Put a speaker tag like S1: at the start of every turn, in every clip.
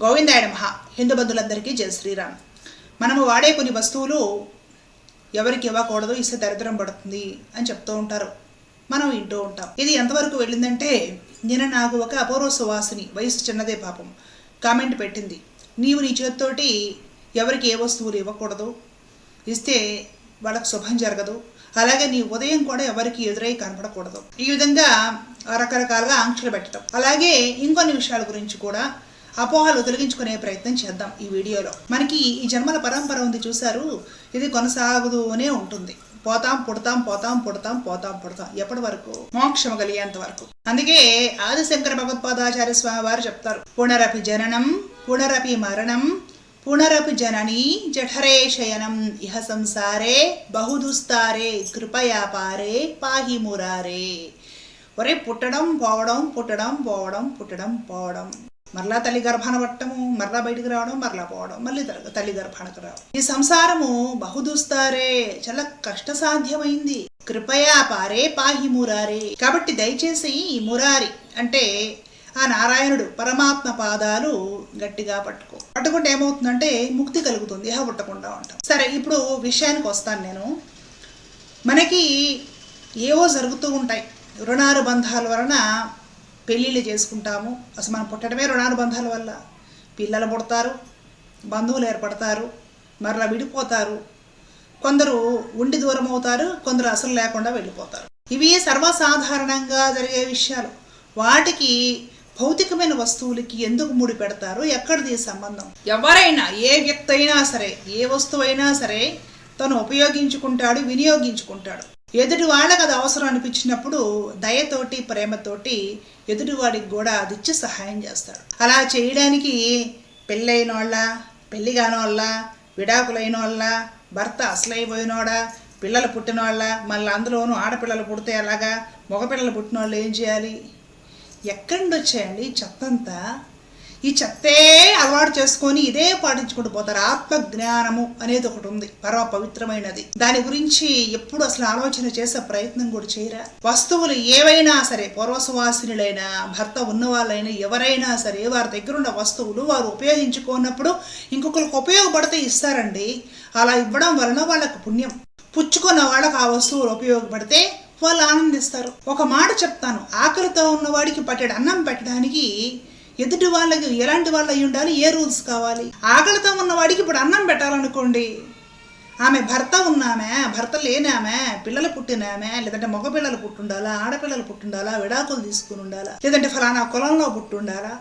S1: గోవిందాయ మహా హిందూ బంధులందరికీ జయ శ్రీరామ్. మనము వాడే కొన్ని వస్తువులు ఎవరికి ఇవ్వకూడదు ఇస్తే దరిద్రం పడుతుంది అని చెప్తూ ఉంటారు. మనం వింటూ ఉంటాం. ఇది ఎంతవరకు వెళ్ళిందంటే నిన్న నాకు ఒక అపూర్వ సువాసిని వయసు చిన్నదే పాపం కామెంట్ పెట్టింది. నీవు నీ చేతితోటి ఎవరికి ఏ వస్తువులు ఇవ్వకూడదు? ఇస్తే వాళ్ళకు శుభం జరగదు. అలాగే నీ ఉదయం కూడా ఎవరికి ఎదురై కనపడకూడదు. ఈ విధంగా రకరకాలుగా ఆంక్షలు పెట్టడం అలాగే ఇంకొన్ని విషయాల గురించి కూడా అపోహలు తొలగించుకునే ప్రయత్నం చేద్దాం ఈ వీడియోలో. మనకి ఈ జన్మల పరంపర ఉంది చూశారు. ఇది కొనసాగుతూనే ఉంటుంది. పోతాం పుడతాం పోతాం పుడతాం పోతాం పుడతాం. ఎప్పటి వరకు? మోక్షం కలిగేంత వరకు. అందుకే ఆదిశంకర భగవత్పాదాచార్య స్వామి వారు చెప్తారు. పునరపి జననం పునరపి మరణం పునరపి జనని జఠరే శయనం. ఇహ సంసారే బహుదుస్తారే కృపయా పారే పాహి మురారే. ఒరే పుట్టడం పోవడం పుట్టడం పోవడం పుట్టడం పోవడం. మరలా తల్లి గర్భాన పట్టము మరలా బయటికి రావడం మరలా పోవడం మళ్ళీ తల్లి- గర్భానికి రావడం. ఈ సంసారము బహుదూస్తారే చాలా కష్టసాధ్యమైంది. కృపయా పారే పాహి మురారే. కాబట్టి దయచేసి ఈ మురారి అంటే ఆ నారాయణుడు పరమాత్మ పాదాలు గట్టిగా పట్టుకో. పట్టుకుంటే ఏమవుతుందంటే ముక్తి కలుగుతుంది ఇహ పుట్టకుండా ఉంటాం. సరే ఇప్పుడు విషయానికి వస్తాను నేను. మనకి ఏవో జరుగుతూ ఉంటాయి. రుణానుబంధాల వలన పెళ్ళిళ్ళు చేసుకుంటాము. అసలు మనం పుట్టడమే రుణానుబంధాల వల్ల. పిల్లలు పుడతారు బంధువులు ఏర్పడతారు మరలా విడిపోతారు. కొందరు ఉండి దూరం అవుతారు కొందరు అసలు లేకుండా వెళ్ళిపోతారు. ఇవి సర్వసాధారణంగా జరిగే విషయాలు. వాటికి భౌతికమైన వస్తువులకి ఎందుకు ముడి పెడతారు? ఎక్కడిది సంబంధం? ఎవరైనా ఏ వ్యక్తి అయినా సరే ఏ వస్తువు అయినా సరే తను ఉపయోగించుకుంటాడు వినియోగించుకుంటాడు. ఎదుటి వాళ్ళకి అది అవసరం అనిపించినప్పుడు దయతోటి ప్రేమతోటి ఎదుటివాడికి కూడా అది ఇచ్చి సహాయం చేస్తాడు. అలా చేయడానికి పెళ్ళైన వాళ్ళ పెళ్ళి కానోళ్ళ వాళ్ళ విడాకులైన వాళ్ళ భర్త అసలైపోయినోడా పిల్లలు పుట్టిన వాళ్ళ మళ్ళీ అందులోనూ ఆడపిల్లలు పుడితే ఎలాగా మగపిల్లలు పుట్టిన వాళ్ళు ఏం చేయాలి? ఎక్కడి నుండి వచ్చాయండి చెత్తంతా? ఈ చెత్తే అలవాటు చేసుకొని ఇదే పాటించుకుంటూ పోతారు. ఆత్మ జ్ఞానము అనేది ఒకటి ఉంది. పరమ పవిత్రమైనది. దాని గురించి ఎప్పుడు అసలు ఆలోచన చేసే ప్రయత్నం కూడా చేయరా? వస్తువులు ఏవైనా సరే పూర్వసువాసినులైనా భర్త ఉన్న వాళ్ళైనా ఎవరైనా సరే వారి దగ్గర ఉన్న వస్తువులు వారు ఉపయోగించుకున్నప్పుడు ఇంకొకరికి ఉపయోగపడితే ఇస్తారండి. అలా ఇవ్వడం వలన వాళ్ళకు పుణ్యం. పుచ్చుకున్న వాళ్ళకు ఆ వస్తువులు ఉపయోగపడితే వాళ్ళు ఆనందిస్తారు. ఒక మాట చెప్తాను. ఆకలితో ఉన్నవాడికి పట్టెడు అన్నం పెట్టడానికి ఎదుటి వాళ్ళకి ఎలాంటి వాళ్ళు అయి ఉండాలి? ఏ రూల్స్ కావాలి? ఆకలితో ఉన్నవాడికి ఇప్పుడు అన్నం పెట్టాలనుకోండి. ఆమె భర్త ఉన్నామే భర్త లేనామే పిల్లలు పుట్టినామే లేదంటే మగపిల్లలు పుట్టుండాలా ఆడపిల్లలు పుట్టుండాలా విడాకులు తీసుకుని ఉండాలా లేదంటే ఫలానా కులంలో పుట్టుండాలా?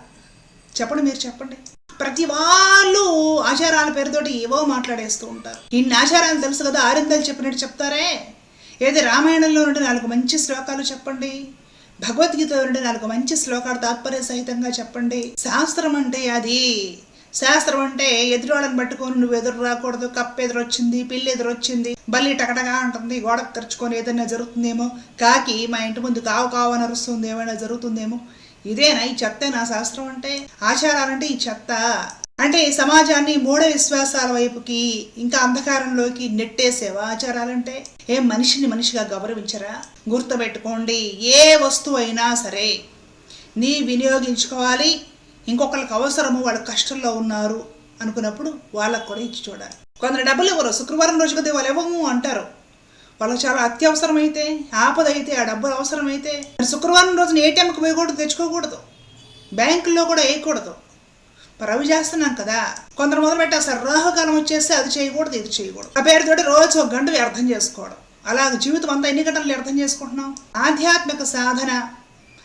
S1: చెప్పండి మీరు చెప్పండి. ప్రతి వాళ్ళు ఆచారాల పేరుతోటి ఏవో మాట్లాడేస్తూ ఉంటారు. ఇన్ని ఆచారాలు తెలుసు కదా ఆరిందలు చెప్పినట్టు చెప్తారే. ఏది రామాయణంలో నుండి నాలుగు మంచి శ్లోకాలు చెప్పండి. భగవద్గీత నుండి నాలుగు మంచి శ్లోకాలు తాత్పర్య సహితంగా చెప్పండి. శాస్త్రం అంటే అది. శాస్త్రం అంటే ఎదురోళ్ళని పట్టుకొని నువ్వు ఎదురు రాకూడదు కప్పు ఎదురొచ్చింది పిల్లి ఎదురొచ్చింది బల్లి టకటగా ఉంటుంది గోడకు తెరుచుకొని ఏదైనా జరుగుతుందేమో కాకి మా ఇంటి ముందు కావు కావు అని అరుస్తుంది ఏమైనా జరుగుతుందేమో. ఇదేనా ఈ చెత్త నా శాస్త్రం అంటే? ఆచారాలంటే ఈ చెత్త. అంటే సమాజాన్ని మూఢ విశ్వాసాల వైపుకి ఇంకా అంధకారంలోకి నెట్టేసేవా ఆచారాలంటే ఏ మనిషిని మనిషిగా గౌరవించరా? గుర్తుపెట్టుకోండి ఏ వస్తువు అయినా సరే నీ వినియోగించుకోవాలి. ఇంకొకరికి అవసరము వాళ్ళు కష్టంలో ఉన్నారు అనుకున్నప్పుడు వాళ్ళకు కూడా ఇచ్చి చూడాలి. కొందరు డబ్బులు ఇవ్వరు శుక్రవారం రోజు కదా వాళ్ళు ఇవ్వము అంటారు. వాళ్ళకి చాలా అత్యవసరమైతే ఆపదైతే ఆపద అయితే ఆ డబ్బులు అవసరమైతే శుక్రవారం రోజున ఏటీఎంకి పోయకూడదు తెచ్చుకోకూడదు. బ్యాంకుల్లో కూడా వేయకూడదు. రవి చేస్తున్నాం కదా. కొందరు మొదలు పెట్టేస్తారు. రాహుకాలం వచ్చేస్తే అది చేయకూడదు ఇది చేయకూడదు. ఆ పేరుతోటి రోజు ఒక గంట వ్యర్థం చేసుకోవడం. అలాగ జీవితం అంతా ఎన్ని గంటలు వ్యర్థం చేసుకుంటున్నాం? ఆధ్యాత్మిక సాధన.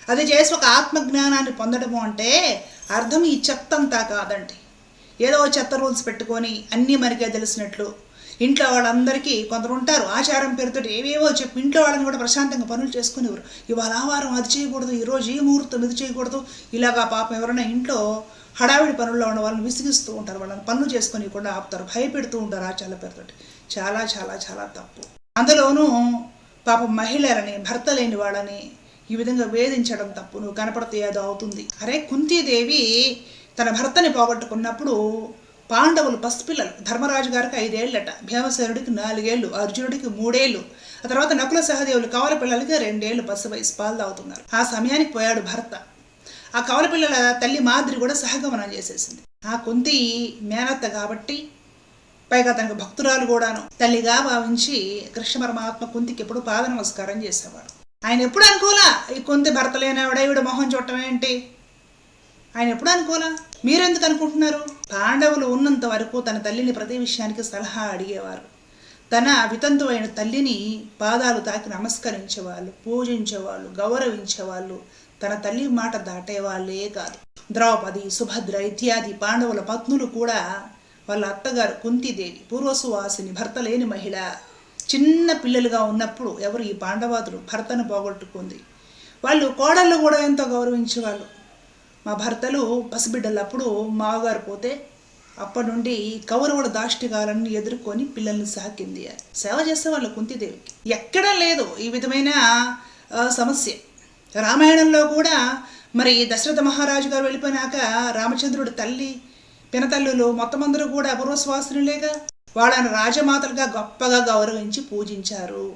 S1: అది చేసి ఒక ఆత్మజ్ఞానాన్ని పొందడము అంటే అర్థం ఈ చెత్త అంతా కాదండి. ఏదో చెత్త రూల్స్ పెట్టుకొని అన్నీ మనకే తెలిసినట్లు ఇంట్లో వాళ్ళందరికీ కొందరు ఉంటారు. ఆచారం పేరుతో ఏవేవో చెప్పి ఇంట్లో వాళ్ళని కూడా ప్రశాంతంగా పనులు చేసుకునేవారు. ఇవాళ ఆవారం అది చేయకూడదు ఈరోజు ఈ ముహూర్తం ఇది చేయకూడదు ఇలాగా పాపం ఎవరైనా ఇంట్లో హడావిడి పనుల్లో ఉన్న వాళ్ళని విసిగిస్తూ ఉంటారు. వాళ్ళని పనులు చేసుకొని కూడా ఆపుతారు భయపెడుతూ ఉంటారు ఆచారాల పేరుతోటి. చాలా చాలా చాలా తప్పు. అందులోనూ పాపం మహిళలని భర్త లేని వాళ్ళని ఈ విధంగా వేధించడం తప్పు. నువ్వు కనపడితే ఏదో అవుతుంది. అరే కుంతీదేవి తన భర్తని పోగొట్టుకున్నప్పుడు పాండవులు పసిపిల్లలు ధర్మరాజు గారికి ఐదేళ్ళట భీమసేనుడికి నాలుగేళ్ళు అర్జునుడికి మూడేళ్ళు ఆ తర్వాత నకుల సహదేవులు కవల పిల్లలకి రెండేళ్ళు పసి వయసు పాలు తాగుతున్నారు. ఆ సమయానికి పోయాడు భర్త. ఆ కవల పిల్లల తల్లి మాదిరి కూడా సహగమనం చేసేసింది. ఆ కుంతి మేనత్త కాబట్టి పైగా తనకు భక్తురాలు కూడాను. తల్లిగా భావించి కృష్ణ పరమాత్మ కుంతికి ఎప్పుడు పాద నమస్కారం చేసేవాడు. ఆయన ఎప్పుడు అనుకోలా ఈ కుంతి భర్త లేనివాడ ఈవిడ మొహం చూడటం ఏంటి? ఆయన ఎప్పుడు అనుకోలా? మీరెందుకు అనుకుంటున్నారు? పాండవులు ఉన్నంత వరకు తన తల్లిని ప్రతి విషయానికి సలహా అడిగేవారు. తన వితంతువైన తల్లిని పాదాలు తాకి నమస్కరించేవాళ్ళు పూజించేవాళ్ళు గౌరవించేవాళ్ళు తన తల్లి మాట దాటేవాళ్ళే కాదు. ద్రౌపది సుభద్ర ఇత్యాది పాండవుల పత్నులు కూడా వాళ్ళ అత్తగారు కుంతిదేవి పూర్వసువాసిని భర్త లేని మహిళ. చిన్న పిల్లలుగా ఉన్నప్పుడు ఎవరు ఈ పాండవాదులు భర్తను పోగొట్టుకుంది? వాళ్ళు కోడళ్ళు కూడా ఎంతో గౌరవించేవాళ్ళు. మా భర్తలు పసిబిడ్డలప్పుడు మావగారు పోతే అప్పటి నుండి కౌరవుల దాష్టికాలను ఎదుర్కొని పిల్లల్ని సాకింది సేవ చేసే వాళ్ళు కుంతిదేవికి. ఎక్కడా లేదు ఈ విధమైన సమస్య. రామాయణంలో కూడా మరి దశరథ మహారాజు గారు వెళ్ళిపోయినాక రామచంద్రుడి తల్లి పినతల్లులు మొత్తం అందరూ కూడా అపూర్వశ్వాసునులేగా వాళ్ళని రాజమాతలుగా గొప్పగా గౌరవించి పూజించారు.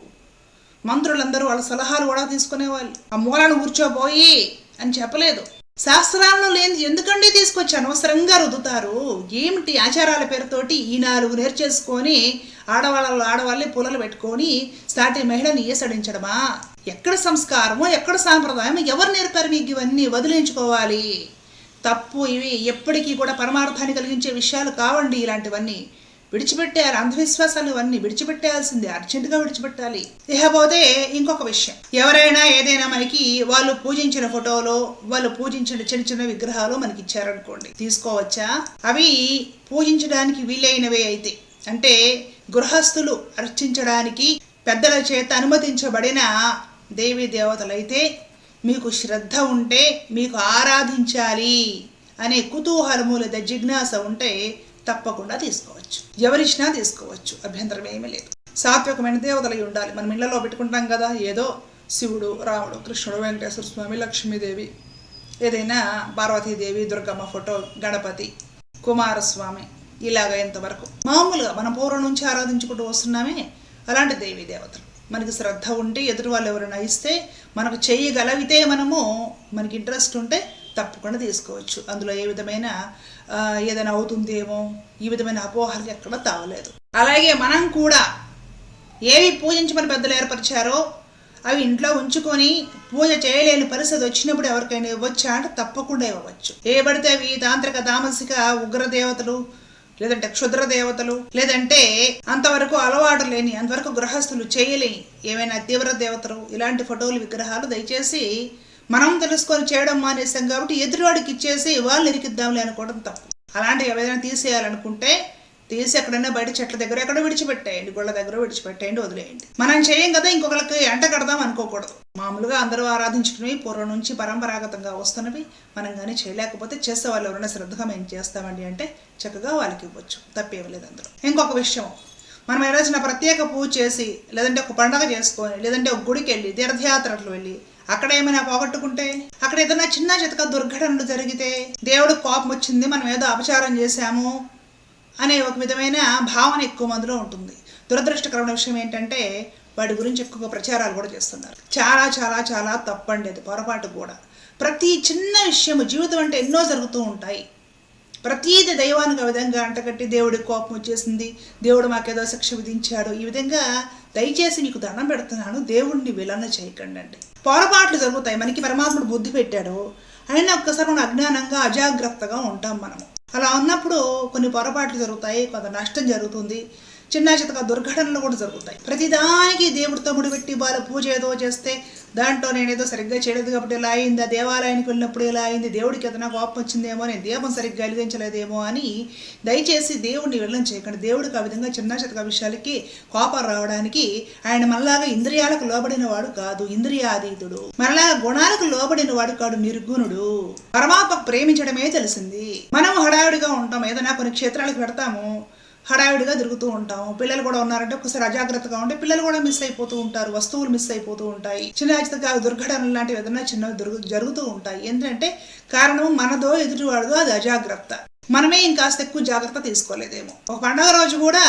S1: మంత్రులందరూ వాళ్ళ సలహాలు కూడా తీసుకునేవాళ్ళు. ఆ మూలను కూర్చోబోయి అని చెప్పలేదు. శాస్త్రాలను లేని ఎందుకండి తీసుకొచ్చి అనవసరంగా రుదుతారు ఏమిటి ఆచారాల పేరుతోటి ఈ నాలుగు నేర్చేసుకొని ఆడవాళ్ళలో ఆడవాళ్ళే పుల్లలు పెట్టుకొని సాటి మహిళని ఏసడించడమా ఎక్కడ సంస్కారమో ఎక్కడ సాంప్రదాయం ఎవరు నేర్పారు మీకు ఇవన్నీ? వదిలించుకోవాలి తప్పు ఇవి ఎప్పటికీ కూడా పరమార్థాన్ని కలిగించే విషయాలు కావండి ఇలాంటివన్నీ. విడిచిపెట్టారు అంధవిశ్వాసాలు అన్నీ విడిచిపెట్టాల్సిందే అర్జెంటుగా విడిచిపెట్టాలి. ఇకపోతే ఇంకొక విషయం. ఎవరైనా ఏదైనా మనకి వాళ్ళు పూజించిన ఫోటోలు వాళ్ళు పూజించిన చిన్న చిన్న విగ్రహాలు మనకి ఇచ్చారనుకోండి తీసుకోవచ్చా? అవి పూజించడానికి వీలైనవే అయితే. అంటే గృహస్థులు అర్చించడానికి పెద్దల చేత అనుమతించబడిన దేవీ దేవతలైతే మీకు శ్రద్ధ ఉంటే మీకు ఆరాధించాలి అనే కుతూహలము లేదా జిజ్ఞాస ఉంటే తప్పకుండా తీసుకోవచ్చు. ఎవరిచ్చినా తీసుకోవచ్చు. అభ్యంతరం ఏమీ లేదు. సాత్వికమైన దేవతలై ఉండాలి. మనం ఇళ్ళలో పెట్టుకుంటాం కదా ఏదో శివుడు రాముడు కృష్ణుడు వెంకటేశ్వర స్వామి లక్ష్మీదేవి ఏదైనా పార్వతీదేవి దుర్గమ్మ ఫోటో గణపతి కుమారస్వామి ఇలాగ ఇంతవరకు మామూలుగా మనం పూర్వం నుంచి ఆరాధించుకుంటూ వస్తున్నామే అలాంటి దేవీ దేవతలు. మనకి శ్రద్ధ ఉంటే ఎదుటి వాళ్ళు ఎవరైనా ఇస్తే మనకు చేయగలిగితే మనము మనకి ఇంట్రెస్ట్ ఉంటే తప్పకుండా తీసుకోవచ్చు. అందులో ఏ విధమైన ఏదైనా అవుతుందేమో ఈ విధమైన అపోహలకు ఎక్కడ తావలేదు అలాగే మనం కూడా ఏవి పూజించమని పెద్దలు ఏర్పరిచారో అవి ఇంట్లో ఉంచుకొని పూజ చేయలేని పరిస్థితి వచ్చినప్పుడు ఎవరికైనా ఇవ్వచ్చా అంటే తప్పకుండా ఇవ్వవచ్చు. ఏ పడితే అవి తాంత్రిక తామసిక ఉగ్ర దేవతలు లేదంటే క్షుద్ర దేవతలు లేదంటే అంతవరకు అలవాటు లేని అంతవరకు గృహస్థులు చేయలేని ఏమైనా తీవ్ర దేవతలు ఇలాంటి ఫోటోలు విగ్రహాలు దయచేసి మనం తెలుసుకొని చేయడం మానేసాం కాబట్టి ఎదురువాడికి ఇచ్చేసి వాళ్ళు ఇరికిద్దాంలే అనుకోవడం తప్పు. అలాంటివి ఏదైనా తీసేయాలనుకుంటే తీసి ఎక్కడైనా బయట చెట్ల దగ్గర ఎక్కడ విడిచిపెట్టేయండి గుళ్ళ దగ్గర విడిచిపెట్టేయండి వదిలేయండి. మనం చేయం కదా ఇంకొకరికి ఎంట కడదాం అనుకోకూడదు. మామూలుగా అందరూ ఆరాధించుకునేవి పూర్వం నుంచి పరంపరాగతంగా వస్తున్నవి. మనం కానీ చేయలేకపోతే చేసే వాళ్ళు ఎవరైనా శ్రద్ధగా మేము చేస్తామండి అంటే చక్కగా వాళ్ళకి ఇవ్వచ్చు. తప్పేం అందరూ ఇంకొక విషయం. మనం ఏదైనా ప్రత్యేక పూజ చేసి లేదంటే ఒక పండగ చేసుకొని లేదంటే ఒక గుడికి వెళ్ళి తీర్థయాత్రలు వెళ్ళి అక్కడ ఏమైనా పోగొట్టుకుంటే? అక్కడ ఏదైనా చిన్న చితక దుర్ఘటనలు జరిగితే దేవుడు కోపం వచ్చింది మనం ఏదో అపచారం చేశాము అనే ఒక విధమైన భావన ఎక్కువ మందిలో ఉంటుంది. దురదృష్టకరమైన విషయం ఏంటంటే వాటి గురించి ఎక్కువగా ప్రచారాలు కూడా చేస్తున్నారు. చాలా చాలా చాలా తప్పండి అది పొరపాటు కూడా. ప్రతి చిన్న విషయము జీవితం అంటే ఎన్నో జరుగుతూ ఉంటాయి. ప్రతీది దైవానికి ఆ విధంగా అంటగట్టి దేవుడికి కోపం వచ్చేసింది దేవుడు మాకేదో శిక్ష విధించాడు ఈ విధంగా దయచేసి మీకు దండం పెడుతున్నాను దేవుడిని విలన చేయకండి అండి పొరపాట్లు జరుగుతాయి. మనకి పరమాత్ముడు బుద్ధి పెట్టాడు అయినా ఒక్కసారి మనం అజ్ఞానంగా అజాగ్రత్తగా ఉంటాం మనము. అలా ఉన్నప్పుడు కొన్ని పొరపాట్లు జరుగుతాయి కొంత నష్టం జరుగుతుంది చిన్న చితక దుర్ఘటనలు కూడా జరుగుతాయి. ప్రతిదానికి దేవుడితో ముడిపెట్టి వాళ్ళ పూజ ఏదో చేస్తే దాంట్లో నేనేదో సరిగ్గా చేయలేదు కాబట్టి ఇలా అయింది? ఆ దేవాలయానికి వెళ్ళినప్పుడు ఇలా అయింది? దేవుడికి ఏదైనా కోపం వచ్చిందేమో నేను దీపం సరిగ్గా వెలిగించలేదేమో అని దయచేసి దేవుడిని వెళ్ళం చేయకండి. దేవుడికి ఆ విధంగా చిన్న చితక విషయాలకి కోపం రావడానికి ఆయన మనలాగా ఇంద్రియాలకు లోబడిన వాడు కాదు. ఇంద్రియాతీతుడు మనలాగా గుణాలకు లోబడిన వాడు కాడు నిర్గుణుడు. పరమాత్మ ప్రేమించడమే తెలిసింది. మనం హడావిడిగా ఉంటాం. ఏదైనా కొన్ని క్షేత్రాలకు పెడతాము హడావిడిగా తిరుగుతూ ఉంటాము. పిల్లలు కూడా ఉన్నారంటే ఒకసారి అజాగ్రత్తగా ఉంటే పిల్లలు కూడా మిస్ అయిపోతూ ఉంటారు. వస్తువులు మిస్ అయిపోతూ ఉంటాయి. చిన్న చిన్న దుర్ఘటనలు లాంటివి ఏదైనా చిన్న జరుగుతూ ఉంటాయి. ఏంటంటే కారణం మనదో ఎదుటివాడిదో అది అజాగ్రత్త. మనమే ఇంకాస్త ఎక్కువ జాగ్రత్త తీసుకోలేదేమో. ఒక పండగ రోజు కూడా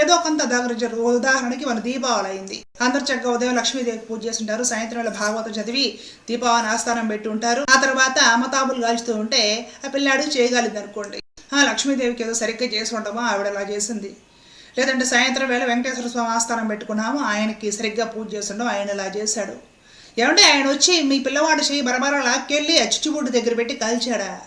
S1: ఏదో కొంత దగ్గర ఉదాహరణకి మన దీపావళి అయింది. అందరు చక్కగా ఉదయం లక్ష్మీదేవి పూజ చేస్తుంటారు సాయంత్రం వేళ భాగవతం చదివి దీపావళి ఆస్థానం పెట్టి ఉంటారు. ఆ తర్వాత మతాబులు కాల్చుతూ ఉంటే ఆ పిల్లాడు చేయగలిగింది అనుకోండి లక్ష్మీదేవికి ఏదో సరిగ్గా చేసి ఉండమో ఆవిడ అలా చేసింది. లేదంటే సాయంత్రం వేళ వెంకటేశ్వర స్వామి ఆస్థానం పెట్టుకున్నాము ఆయనకి సరిగ్గా పూజ చేస్తుండవు ఆయన ఇలా చేశాడు. ఏమంటే ఆయన వచ్చి మీ పిల్లవాడు చేయి బరబర లాక్కెళ్ళి ఆ దగ్గర పెట్టి కాల్చాడా?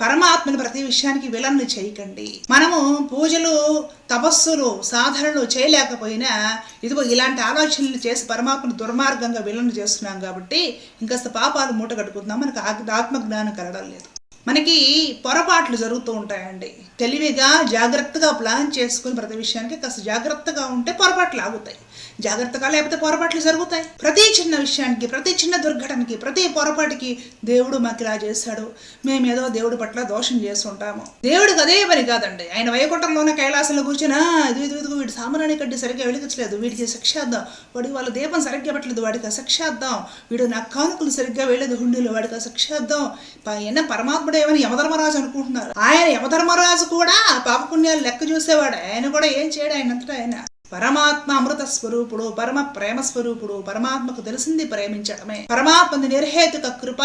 S1: పరమాత్మని ప్రతి విషయానికి విలన్ను చేయకండి. మనము పూజలు తపస్సులు సాధనలు చేయలేకపోయినా ఇదిగో ఇలాంటి ఆలోచనలు చేసి పరమాత్మను దుర్మార్గంగా విలన్ను చేస్తున్నాం కాబట్టి ఇంకాస్త పాపాలు మూట కట్టుకుంటున్నాం మనకు ఆత్మజ్ఞానం కలగడం లేదు. మనకి పొరపాట్లు జరుగుతూ ఉంటాయండి. తెలివిగా జాగ్రత్తగా ప్లాన్ చేసుకుని ప్రతి విషయానికి కాస్త జాగ్రత్తగా ఉంటే పొరపాట్లు ఆగుతాయి. జాగ్రత్తగా లేకపోతే పొరపాట్లు జరుగుతాయి. ప్రతి చిన్న విషయానికి ప్రతి చిన్న దుర్ఘటనకి ప్రతి పొరపాటుకి దేవుడు మాకు ఇలా చేశాడు. మేమేదో దేవుడి పట్ల దోషం చేస్తుంటాము. దేవుడికి అదే పని కాదండి. ఆయన వైకుంఠంలోనే కైలాసంలో కూర్చున్నా ఇది ఇది ఇదిగో వీడి సామరాన్ని కట్టి సరిగ్గా వెలిగించలేదు. వీడికి శిక్షాద్దాం వాడి వాళ్ళ దీపం సరిగ్గా పెట్టలేదు. వాడికి శిక్షాద్దాం వీడు నా కానుకలు సరిగ్గా వేయలేదు. హుండీలు వాడికి శిక్షాద్దాం ఆయన పరమాత్ముడు ఏమని యమధర్మరాజు అనుకుంటున్నారు. ఆయన యమధర్మరాజు కూడా పాపపుణ్యాలు లెక్క చూసేవాడు. ఆయన కూడా ఏం చేయడు. ఆయన అంతటా ఆయన. పరమాత్మ అమృత స్వరూపుడు పరమ ప్రేమ స్వరూపుడు పరమాత్మకు తెలిసింది ప్రేమించడమే పరమాత్మని నిర్హేతుక కృప.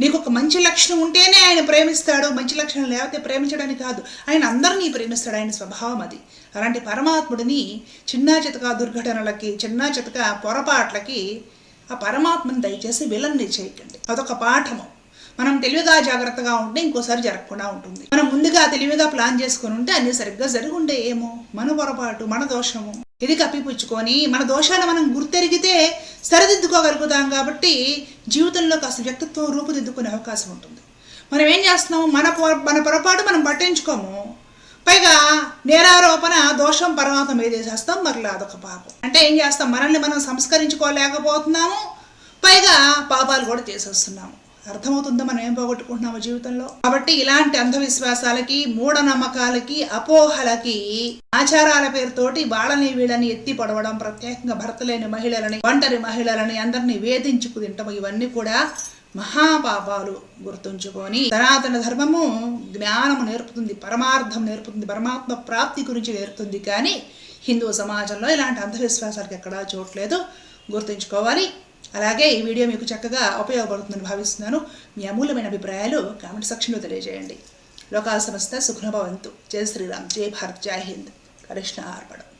S1: నీకు ఒక మంచి లక్షణం ఉంటేనే ఆయన ప్రేమిస్తాడు. మంచి లక్షణం లేకపోతే ప్రేమించడానికి కాదు. ఆయన అందరినీ ప్రేమిస్తాడు. ఆయన స్వభావం అది. అలాంటి పరమాత్ముడిని చిన్న చితక దుర్ఘటనలకి చిన్న చితక పొరపాట్లకి ఆ పరమాత్మని దయచేసి విలన్ని చేయకండి. అదొక పాఠము. మనం తెలివిగా జాగ్రత్తగా ఉంటే ఇంకోసారి జరగకుండా ఉంటుంది. మనం ముందుగా తెలివిగా ప్లాన్ చేసుకుని ఉంటే అన్ని సరిగ్గా జరుగుండే ఏమో. మన పొరపాటు మన దోషము. ఇది కప్పిపుచ్చుకొని మన దోషాన్ని మనం గుర్తెరిగితే సరిదిద్దుకోగలుగుతాం కాబట్టి జీవితంలో కాస్త వ్యక్తిత్వం రూపుదిద్దుకునే అవకాశం ఉంటుంది. మనం ఏం చేస్తున్నాము? మన పొర- మన పొరపాటు మనం పట్టించుకోము. పైగా నేరారోపణ దోషం పరమాత్మ ఏదేసేస్తాం మరలా అదొక పాపం. అంటే ఏం చేస్తాం? మనల్ని మనం సంస్కరించుకోలేకపోతున్నాము. పైగా పాపాలు కూడా చేసేస్తున్నాము. అర్థమవుతుందో మనం ఏం పోగొట్టుకుంటున్నామో జీవితంలో? కాబట్టి ఇలాంటి అంధవిశ్వాసాలకి మూఢనమ్మకాలకి అపోహలకి ఆచారాల పేరుతోటి వాళ్ళని వీళ్ళని ఎత్తి పడవడం ప్రత్యేకంగా భర్త లేని మహిళలని ఒంటరి మహిళలని అందరినీ వేధించుకు తింటాం ఇవన్నీ కూడా మహాపాపాలు గుర్తుంచుకొని సనాతన ధర్మము జ్ఞానము నేర్పుతుంది పరమార్థం నేర్పుతుంది పరమాత్మ ప్రాప్తి గురించి నేర్పుతుంది. కానీ హిందూ సమాజంలో ఇలాంటి అంధవిశ్వాసాలకు ఎక్కడా చోట్లేదు గుర్తుంచుకోవాలి. అలాగే ఈ వీడియో మీకు చక్కగా ఉపయోగపడుతుందని భావిస్తున్నాను. మీ అమూల్యమైన అభిప్రాయాలు కామెంట్ సెక్షన్లో తెలియజేయండి. లోకా సంస్థ సుఖ్నభవంతు. జై శ్రీరామ్. జై భారత్. జై హింద్. కృష్ణ అర్పణం